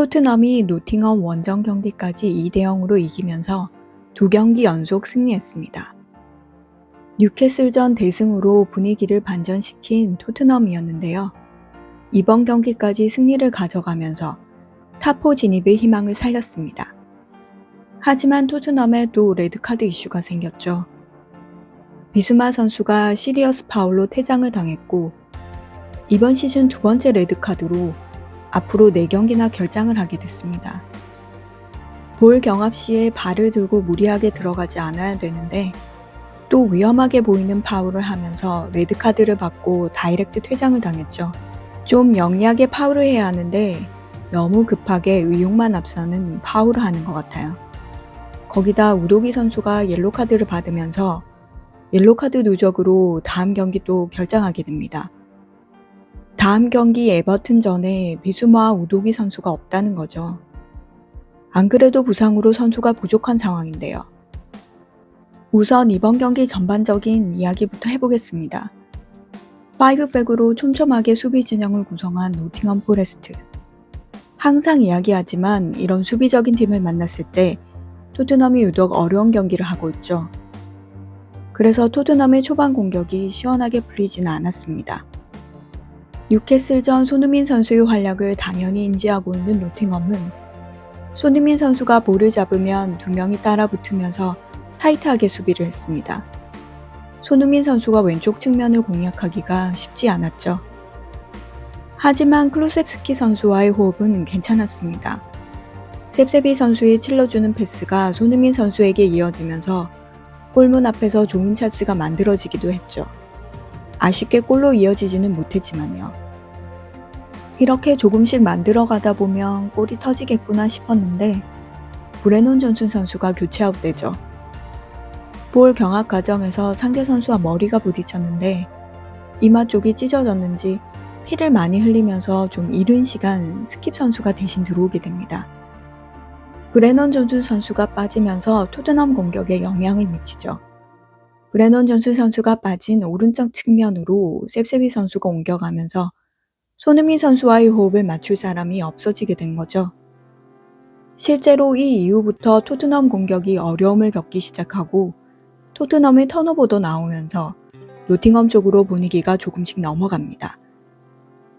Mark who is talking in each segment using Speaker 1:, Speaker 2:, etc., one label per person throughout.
Speaker 1: 토트넘이 노팅엄 원정 경기까지 2대 0으로 이기면서 두 경기 연속 승리했습니다. 뉴캐슬전 대승으로 분위기를 반전시킨 토트넘이었는데요. 이번 경기까지 승리를 가져가면서 탑4 진입의 희망을 살렸습니다. 하지만 토트넘에 또 레드카드 이슈가 생겼죠. 비수마 선수가 시리어스 파울로 퇴장을 당했고 이번 시즌 두 번째 레드카드로 앞으로 4경기나 결장을 하게 됐습니다. 볼 경합 시에 발을 들고 무리하게 들어가지 않아야 되는데 또 위험하게 보이는 파울을 하면서 레드카드를 받고 다이렉트 퇴장을 당했죠. 좀 영리하게 파울을 해야 하는데 너무 급하게 의욕만 앞서는 파울을 하는 것 같아요. 거기다 우도기 선수가 옐로카드를 받으면서 옐로카드 누적으로 다음 경기 또 결장하게 됩니다. 다음 경기 에버튼전에 비수마와 우도기 선수가 없다는 거죠. 안 그래도 부상으로 선수가 부족한 상황인데요. 우선 이번 경기 전반적인 이야기부터 해보겠습니다. 5백으로 촘촘하게 수비 진영을 구성한 노팅엄 포레스트. 항상 이야기하지만 이런 수비적인 팀을 만났을 때 토트넘이 유독 어려운 경기를 하고 있죠. 그래서 토트넘의 초반 공격이 시원하게 풀리지는 않았습니다. 뉴캐슬전 손흥민 선수의 활약을 당연히 인지하고 있는 노팅엄은 손흥민 선수가 볼을 잡으면 두 명이 따라 붙으면서 타이트하게 수비를 했습니다. 손흥민 선수가 왼쪽 측면을 공략하기가 쉽지 않았죠. 하지만 클루셉스키 선수와의 호흡은 괜찮았습니다. 셉세비 선수의 찔러주는 패스가 손흥민 선수에게 이어지면서 골문 앞에서 좋은 찬스가 만들어지기도 했죠. 아쉽게 골로 이어지지는 못했지만요. 이렇게 조금씩 만들어 가다 보면 골이 터지겠구나 싶었는데 브레논 존슨 선수가 교체 아웃되죠. 볼 경합 과정에서 상대 선수와 머리가 부딪혔는데 이마 쪽이 찢어졌는지 피를 많이 흘리면서 좀 이른 시간 스킵 선수가 대신 들어오게 됩니다. 브레넌 존슨 선수가 빠지면서 토트넘 공격에 영향을 미치죠. 브레넌 존슨 선수가 빠진 오른쪽 측면으로 셉세비 선수가 옮겨가면서 손흥민 선수와의 호흡을 맞출 사람이 없어지게 된 거죠. 실제로 이 이후부터 토트넘 공격이 어려움을 겪기 시작하고 토트넘의 턴오버도 나오면서 노팅엄 쪽으로 분위기가 조금씩 넘어갑니다.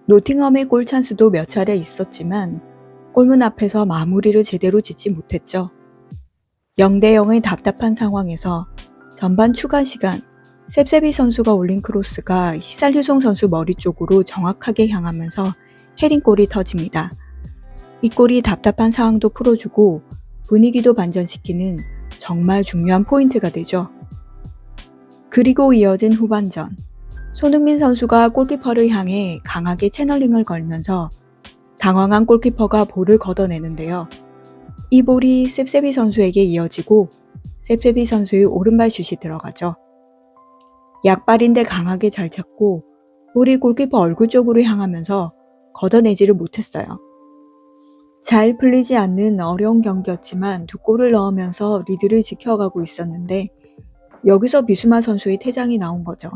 Speaker 1: 노팅엄의 골 찬스도 몇 차례 있었지만 골문 앞에서 마무리를 제대로 짓지 못했죠. 0대 0의 답답한 상황에서 전반 추가 시간 셉세비 선수가 올린 크로스가 히살류송 선수 머리 쪽으로 정확하게 향하면서 헤딩골이 터집니다. 이 골이 답답한 상황도 풀어주고 분위기도 반전시키는 정말 중요한 포인트가 되죠. 그리고 이어진 후반전. 손흥민 선수가 골키퍼를 향해 강하게 채널링을 걸면서 당황한 골키퍼가 볼을 걷어내는데요. 이 볼이 셉세비 선수에게 이어지고 셉세비 선수의 오른발 슛이 들어가죠. 약발인데 강하게 잘 찼고 볼이 골키퍼 얼굴 쪽으로 향하면서 걷어내지를 못했어요. 잘 풀리지 않는 어려운 경기였지만 두 골을 넣으면서 리드를 지켜가고 있었는데 여기서 비수마 선수의 퇴장이 나온 거죠.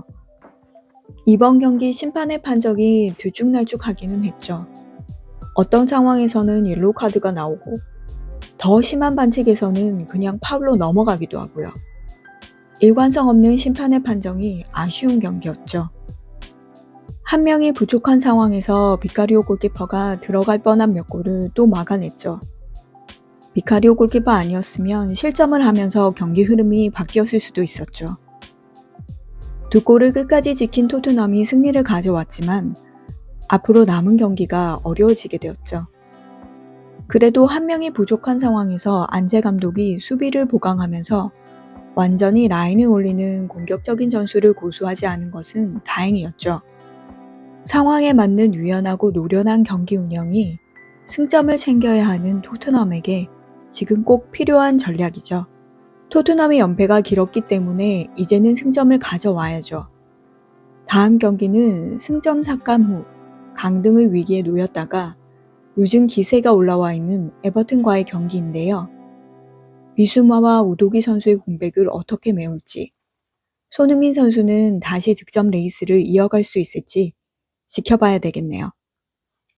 Speaker 1: 이번 경기 심판의 판정이 들쭉날쭉하기는 했죠. 어떤 상황에서는 옐로우 카드가 나오고 더 심한 반칙에서는 그냥 파울로 넘어가기도 하고요. 일관성 없는 심판의 판정이 아쉬운 경기였죠. 한 명이 부족한 상황에서 비카리오 골키퍼가 들어갈 뻔한 몇 골을 또 막아냈죠. 비카리오 골키퍼 아니었으면 실점을 하면서 경기 흐름이 바뀌었을 수도 있었죠. 두 골을 끝까지 지킨 토트넘이 승리를 가져왔지만 앞으로 남은 경기가 어려워지게 되었죠. 그래도 한 명이 부족한 상황에서 안제 감독이 수비를 보강하면서 완전히 라인을 올리는 공격적인 전술을 고수하지 않은 것은 다행이었죠. 상황에 맞는 유연하고 노련한 경기 운영이 승점을 챙겨야 하는 토트넘에게 지금 꼭 필요한 전략이죠. 토트넘의 연패가 길었기 때문에 이제는 승점을 가져와야죠. 다음 경기는 승점 삭감 후 강등의 위기에 놓였다가 요즘 기세가 올라와 있는 에버튼과의 경기인데요. 비수마와 우도기 선수의 공백을 어떻게 메울지, 손흥민 선수는 다시 득점 레이스를 이어갈 수 있을지 지켜봐야 되겠네요.